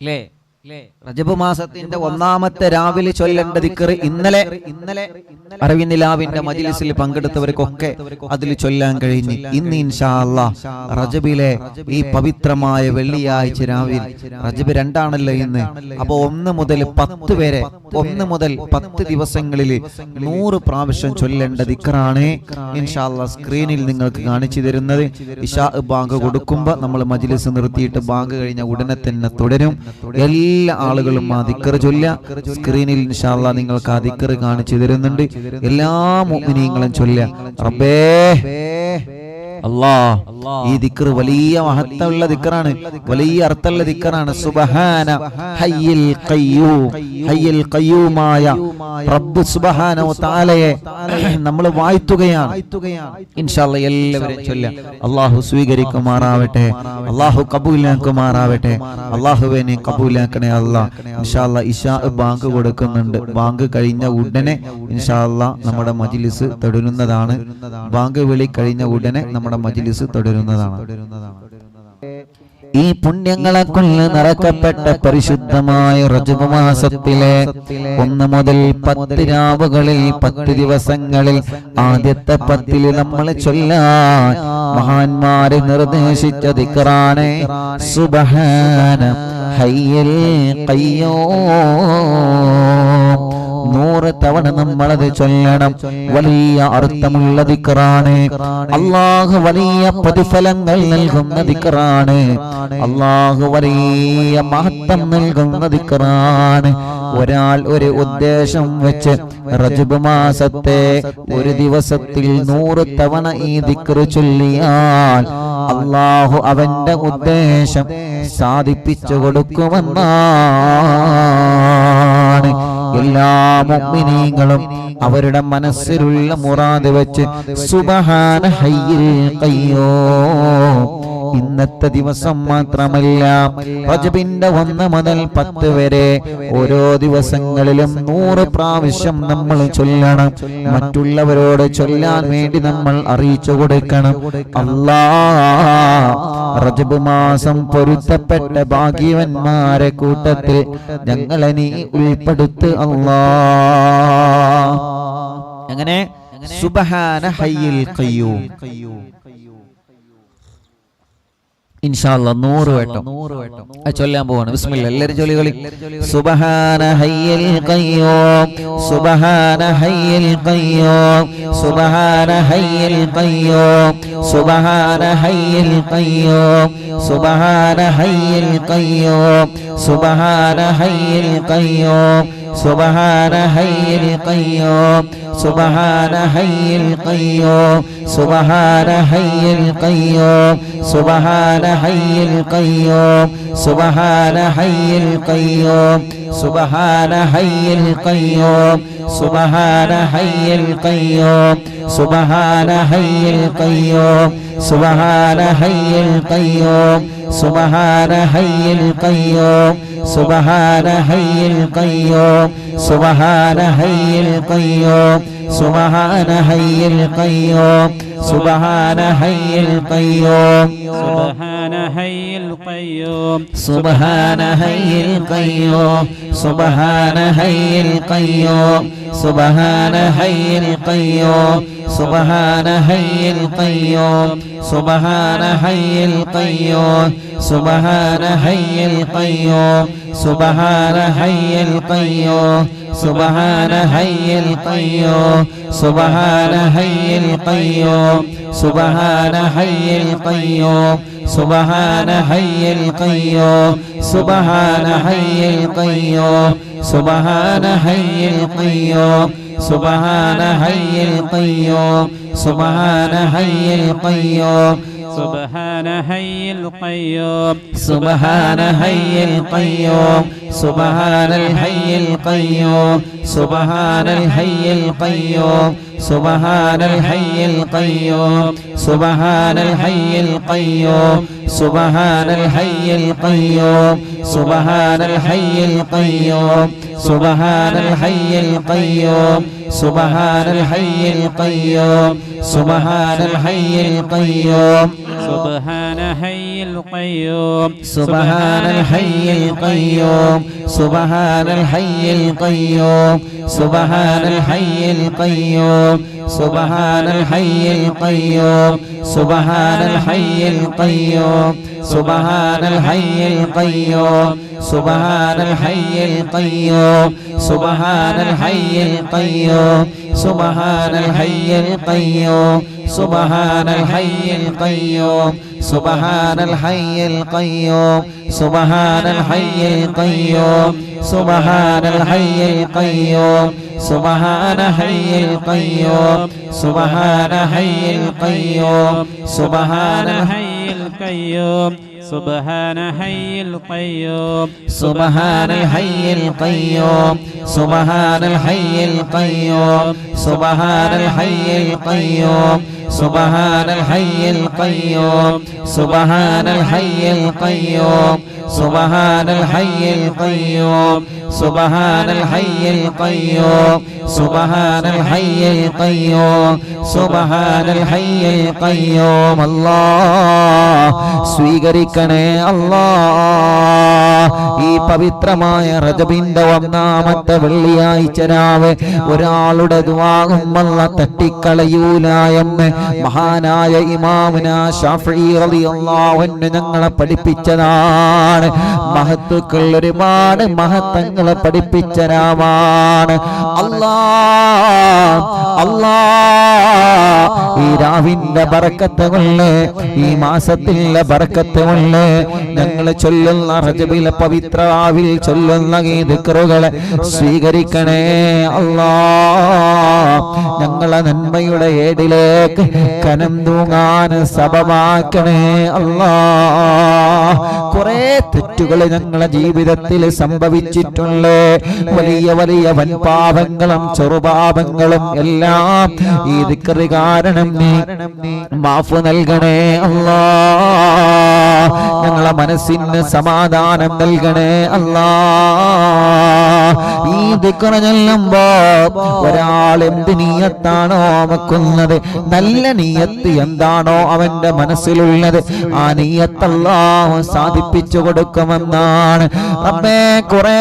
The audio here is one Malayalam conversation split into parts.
lee. റജബ് മാസത്തിന്റെ ഒന്നാമത്തെ രാവിലെ ചൊല്ലേണ്ട ദിക്കറ് ഇന്നലെ ഇന്നലെ അറിവിനിലാവിന്റെ മജിലിസിൽ പങ്കെടുത്തവർക്കൊക്കെ അതിൽ ചൊല്ലാൻ കഴിഞ്ഞ് ഇന്ന് ഇൻഷാ അല്ലാ റജബിലെ ഈ പവിത്രമായ വെള്ളിയാഴ്ച രാവിലെ റജബ് രണ്ടാണല്ലോ ഇന്ന്. അപ്പൊ ഒന്ന് മുതൽ പത്ത് വരെ ഒന്ന് മുതൽ പത്ത് ദിവസങ്ങളിൽ നൂറ് പ്രാവശ്യം ചൊല്ലേണ്ട ദിക്കറാണ് ഇൻഷാ അല്ലാ സ്ക്രീനിൽ നിങ്ങൾക്ക് കാണിച്ചു തരുന്നത്. ഇഷാ ബാങ്ക് കൊടുക്കുമ്പോ നമ്മൾ മജിലിസ് നിർത്തിയിട്ട് ബാങ്ക് കഴിഞ്ഞ ഉടനെ തന്നെ തുടരും. എല്ലാ ആളുകളും ആ ദിക്കർ ചൊല്ല സ്ക്രീനിൽ ഇൻഷാല്ല നിങ്ങൾക്ക് ആ ദിക്കർ കാണിച്ചു തരുന്നുണ്ട്. എല്ലാ മുഅ്മിനീങ്ങളും ചൊല്ല റബ്ബേ. അല്ലാ ഈ ദിക്ർ വലിയ മഹത്തമുള്ള ദിക്കറാണ് വലിയ അർത്ഥമുള്ള ദിക്കറാണ് സുബഹാന ഹയ്യിൽ ഖയ്യൂം. ഹയ്യിൽ ഖയ്യൂമായ റബ്ബ് സുബഹാനോ തആലയെ നമ്മൾ വാഴ്ത്തുകയാണ്. ഇൻഷാല്ല എല്ലാവരും ചൊല്ല അള്ളാഹു സ്വീകരിക്കുമാറാവട്ടെ. അള്ളാഹു കബൂലാക്കുമാറാവട്ടെ. അള്ളാഹുവിനെ നീ കബൂലാക്കണേ അല്ലാ. ഇൻഷാല്ല ഇഷാ ബാങ്ക് കൊടുക്കുന്നുണ്ട്. ബാങ്ക് കഴിഞ്ഞ ഉടനെ ഇൻഷാല്ല നമ്മുടെ മജിലിസ് തുടരുന്നതാണ്. ബാങ്ക് വിളി കഴിഞ്ഞ ഉടനെ നമ്മുടെ മജിലിസ് തുടരുന്നതാണ്. ഈ പുണ്യങ്ങളെ കൊണ്ട് നിറക്കപ്പെട്ട പരിശുദ്ധമായ റജബ് മാസത്തിലെ ഒന്ന് മുതൽ പത്ത് രാവുകളിൽ പത്ത് ദിവസങ്ങളിൽ ആദ്യത്തെ പത്തിൽ നമ്മൾ ചൊല്ലാൻ മഹാന്മാര് നിർദ്ദേശിച്ച ദിക്കറാണ് സുബഹാന ഹയ്യൽ ഖയ്യൂം. നൂറ് തവണ നമ്മളത് ചൊല്ലണം. വലിയ അർത്ഥമുള്ള ദിക്കറാണ്. അള്ളാഹു വലിയ പ്രതിഫലങ്ങൾ നൽകുന്ന ദിക്കറാണ്. അള്ളാഹു വലിയ മഹത്വം നൽകുന്ന ദിക്കറാണ്. ഒരാൾ ഒരു ഉദ്ദേശം വെച്ച് റജബ് മാസത്തെ ഒരു ദിവസത്തിൽ നൂറ് തവണ ഈ ദിക്റ് ചൊല്ലിയാൽ അള്ളാഹു അവന്റെ ഉദ്ദേശം സാധിപ്പിച്ചു കൊടുക്കുമെന്നാണ് എല്ലാ മുഅ്മിനീങ്ങളും അവരുടെ മനസ്സിലുള്ള മുറാദ് വെച്ച് സുബ്ഹാന ഹയ്യിൽ ഖയ്യൂം ഇന്നത്തെ ദിവസം മാത്രമല്ല റജബിന്റെ ഒന്ന് മുതൽ പത്ത് വരെ ഓരോ ദിവസങ്ങളിലും നൂറ് പ്രാവശ്യം നമ്മൾ ചൊല്ലണം. മറ്റുള്ളവരോട് ചൊല്ലാൻ വേണ്ടി നമ്മൾ അറിയിച്ചു കൊടുക്കണം. അല്ലാ റജബ് മാസം പൊരുത്തപ്പെട്ട ഭാഗ്യവന്മാരെ കൂട്ടത്തിൽ ഞങ്ങളെ നീ ഉൾപ്പെടുത്ത് അല്ലാ അങ്ങനെ സുബഹാന ഹയ്യിൽ ഖയ്യൂം. ഇൻഷാല്ല നൂറ് വട്ടം. അത് ചൊല്ലാൻ പോവാണ്. ബിസ്മില്ല എല്ലാവരും ചൊല്ലികളി സുബഹാന ഹയ്യൽ ഖയ്യൂം സുബഹാന ഹയ്യൽ ഖയ്യൂം. സുബഹാന ഹയ്യൽ ഖയ്യൂം. സുബഹാന ഹയ്യൽ ഖയ്യൂം. സുബഹാന ഹയ്യൽ ഖയ്യൂം. സുബഹാന ഹയ്യൽ ഖയ്യൂം. സുബഹാന ഹയ്യൽ ഖയ്യൂം. സുബഹാന ഹയ്യിൽ ഖയ്യൂം സുബഹാന ഹയ്യിൽ ഖയ്യൂം സുബഹാന ഹയ്യിൽ ഖയ്യൂം സുബഹാന ഹയ്യിൽ ഖയ്യൂം സുബഹാന ഹയ്യിൽ ഖയ്യൂം സുബഹാന ഹയ്യിൽ ഖയ്യൂം സുബഹാന ഹയ്യിൽ ഖയ്യൂം സുബഹാന ഹയ്യിൽ ഖയ്യൂം സുബഹാന ഹയ്യിൽ ഖയ്യൂം സുബഹാന ഹയ്യിൽ ഖയ്യൂം സുബഹാന ഹയ്യിൽ കയ്യോ സുബഹാന ഹയ്യിൽ കയ്യോ സുബഹാന ഹയ്യിൽ കയ്യോ സുബഹാന ഹയ്യിൽ കയ്യോ സുബഹാന ഹയ്യിൽ കയ്യോ സുബഹാന ഹയ്യിൽ കയ്യോ സുബഹാന ഹയ്യിൽ കയ്യോ സുബഹാന ഹയ്യൽ കയ്യോ സുബഹാന ഹയ്യൽ കയ്യോ സുബഹാന ഹയ്യൽ കയ്യോ സുബഹാന ഹയ്യൽ കയ്യോ സുബഹാന ഹയ്യൽ കയ്യോ സുബഹാന ഹയ്യൽ കയ്യോ സുബഹാന ഹയ്യൽ കയ്യോ സുബഹാന ഹയ്യൽ കയ്യോ സുബഹാന ഹയ്യൽ ഖയ്യൂം سبحان حي القيوم سبحان حي القيوم سبحان الحي القيوم سبحان الحي القيوم سبحان الحي القيوم سبحان الحي القيوم سبحان الحي القيوم سبحان الحي القيوم سبحان الحي القيوم سبحان الحي القيوم سبحان الحي القيوم سبحان حي القيوم سبحان الحي القيوم سبحان الحي القيوم سبحان الحي القيوم سبحان الحي القيوم سبحان الحي القيوم سبحان الحي القيوم سبحان الحي القيوم سبحان الحي القيوم سبحان الحي القيوم سبحان الحي القيوم سبحان الحي القيوم سبحان الحي القيوم سبحان الحي القيوم سبحان حي القيوم سبحان حي القيوم سبحان سبحان حي القيوم سبحان سبحان حي القيوم الحي القيوم سبحان الحي القيوم سبحان الحي القيوم سبحان الحي القيوم سبحان الحي القيوم سبحان الحي القيوم سبحان الحي القيوم سبحان الحي القيوم سبحان الحي القيوم الله സ്വീകരിക്കണേ അല്ലാ ഈ പവിത്രമായ റജബിന്റെ ഒന്നാമത്തെ വെള്ളിയാഴ്ച രാവ് ഒരാളുടെ ദുവാകുമല്ല തട്ടിക്കളയൂല എന്ന് മഹാനായ ഇമാമുന ഷാഫി റളിയല്ലാഹു അൻഹു ഞങ്ങളെ പഠിപ്പിച്ചതാണ് മഹത്തുക്കൾ ഒരുപാട് മഹത്തങ്ങളെ പഠിപ്പിച്ച രാമാണ്. ഈ രാവിന്റെ ബറക്കത്ത് കൊണ്ട് ഈ മാസത്തിലെ ബറക്കത്ത് കൊണ്ട് ഞങ്ങൾ ചൊല്ലുന്ന റജബിലെ പവിത്ര രാവിൽ ചൊല്ലുന്ന ഈ ദിക്റുകളെ സ്വീകരിക്കണേ. അല്ലാ ഞങ്ങളെ നന്മയുടെ ഏടിലേക്ക് കനം തൂങ്ങാൻ സഭമാക്കണേ അല്ലാ കുറെ തെറ്റുകൾ ഞങ്ങളെ ജീവിതത്തിൽ സംഭവിച്ചിട്ടുണ്ട്. വലിയ വലിയ വൻപാപങ്ങളും ചെറുപാപങ്ങളും എല്ലാം ഈ ദിക്കറി കാരണം നീ മാഫ് നൽകണേ അല്ലാ. ഞങ്ങളെ മനസ്സിന് സമാധാനം നൽകണേ അല്ലാ. ഈ ദിക്കറി ചെല്ലുമ്പോ ഒരാൾ എന്ത് നീയത്താണോ വെക്കുന്നത്? നല്ല നീയത്ത് എന്താണോ അവന്റെ മനസ്സിലുള്ളത്. ആ നീയത്തല്ലാ സാധിപ്പിച്ചു കൊടുക്കുമെന്നാണ്. അപ്പേ കുറെ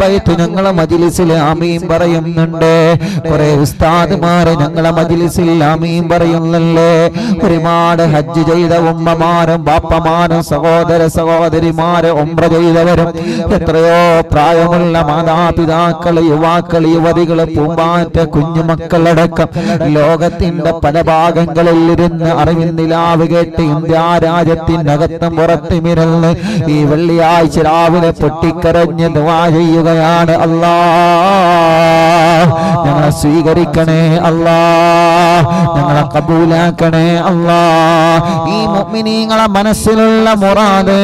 ബൈത്ത് ഞങ്ങളെ മജിലിസിൽ ആമീൻ പറയുന്നുണ്ട്. കുറെ ഉസ്താദ്മാര് ഞങ്ങളെ മജിലിസിൽ ആമീൻ പറയുന്നല്ലേ ഒരുപാട് ഹജ്ജ് ചെയ്ത ഉമ്മമാരും ബാപ്പമാരും സഹോദര സഹോദരിമാര് ഉംറ ചെയ്തവരും എത്രയോ പ്രായമുള്ള മാതാപിതാക്കൾ യുവാക്കൾ യുവതികൾ പൂമ്പാറ്റ കുഞ്ഞുമക്കളടക്കം ലോകത്തിന്റെ പല ഭാഗങ്ങളിൽ ഇരുന്ന് അറിവിന്നിലാവ് കേട്ട് ഇന്ത്യ രാജ്യത്തിനകത്തും പുറത്തുമിരുന്ന് ഈ വെള്ളിയാഴ്ച രാവിലെ പൊട്ടിക്കരഞ്ഞ് ദുആ ചെയ്യുകയാണ് അല്ലാ. ഞങ്ങളെ സ്വീകരിക്കണേ അല്ലാ. ഞങ്ങളെ കബൂലാക്കണേ അല്ലാ. ഈ മുഅ്മിനീങ്ങളെ മനസ്സിലുള്ള മുറാദ്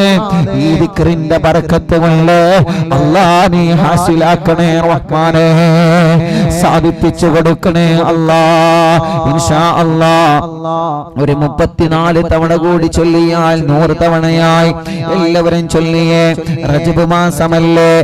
ഈ ദിക്റിന്റെ ബർക്കത്ത് കൊണ്ട് അല്ലാ നീ ഹാസിലാക്കണേ റഹ്മാനേ. സാധിപ്പിച്ചു കൊടുക്കണേ അല്ലാ. ഇൻഷാ അല്ലാ. ഒരു മുപ്പത്തിനാല് തവണ കൂടി ചൊല്ലിയാൽ നൂറ് തവണയായി. എല്ലാവരും ചൊല്ലിയേ. റജബ് മാസമല്ലേ?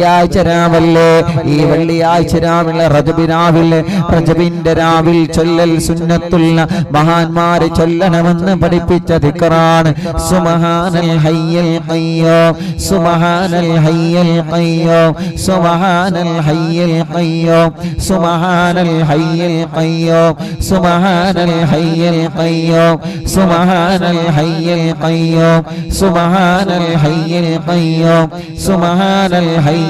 വെള്ളിയാഴ്ച രാവല്ലേ ഈ വെള്ളിയാഴ്ച രാവിലെ രാവിലെ റജബിന്റെ രാവിൽ ചൊല്ലൽ സുന്നത്തുള്ള മഹാന്മാരെ ചൊല്ലണമെന്ന് പഠിപ്പിച്ച ധിക്കറാണ് സുമഹാനൽ ഹയ്യൽ ഹയ്യോ സുമഹാനൽ ഹയ്യൽ ഹയ്യോ സുമഹാനൽ ഹയ്യൽ ഹയ്യോ സുമഹാനൽ ഹയ്യൽ ഹയ്യോ സുമഹാനൽ ഹയ്യൽ ഹയ്യോ സുമഹാനൽ ഹയ്യൽ ഹയ്യോ സുമഹാനൽ ഹയ്യൽ ഹയ്യോ സുമഹാനൽ ഹയ്യൽ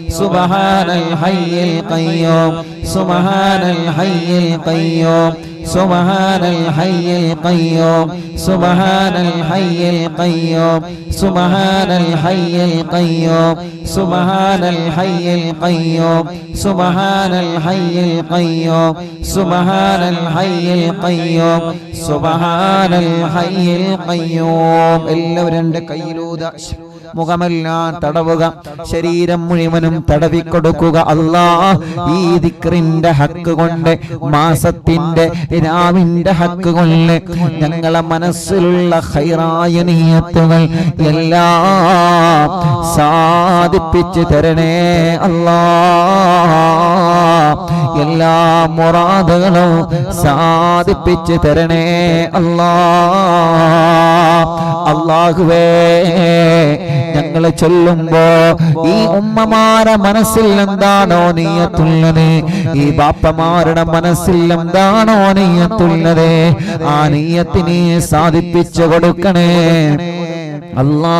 سبحان الحي القيوم سبحان الحي القيوم سبحان الحي القيوم سبحان الحي القيوم سبحان الحي القيوم سبحان الحي القيوم سبحان الحي القيوم سبحان الحي القيوم سبحان الحي القيوم എല്ലാവരും രണ്ട് കയ്യിലൂത മുഖമെല്ലാം തടവുക. ശരീരം മുഴുവനും തടവിക്കൊടുക്കുക. അല്ലാ ഈ ദിക്റിന്റെ ഹക്ക് കൊണ്ട് മാസത്തിന്റെ രാവിന്റെ ഹക്ക് കൊണ്ട് ഞങ്ങളെ മനസ്സിലുള്ള ഹൈറായ നീയത്തുകൾ എല്ലാം സാധിപ്പിച്ചു തരണേ അല്ലാ. എല്ലാ മുറാദുകളും സാധിപ്പിച്ചു തരണേ അല്ലാ. അള്ളാഹുവേ ഞങ്ങൾ ചൊല്ലുമ്പോ ഈ ഉമ്മമാരെ മനസ്സിൽ എന്താണോ നീയത്തുള്ളത്? ഈ ബാപ്പമാരുടെ മനസ്സിൽ എന്താണോ നീയത്തുള്ളത്? ആ നീയത്തിനെ സാധിപ്പിച്ചു കൊടുക്കണേ. അല്ലാ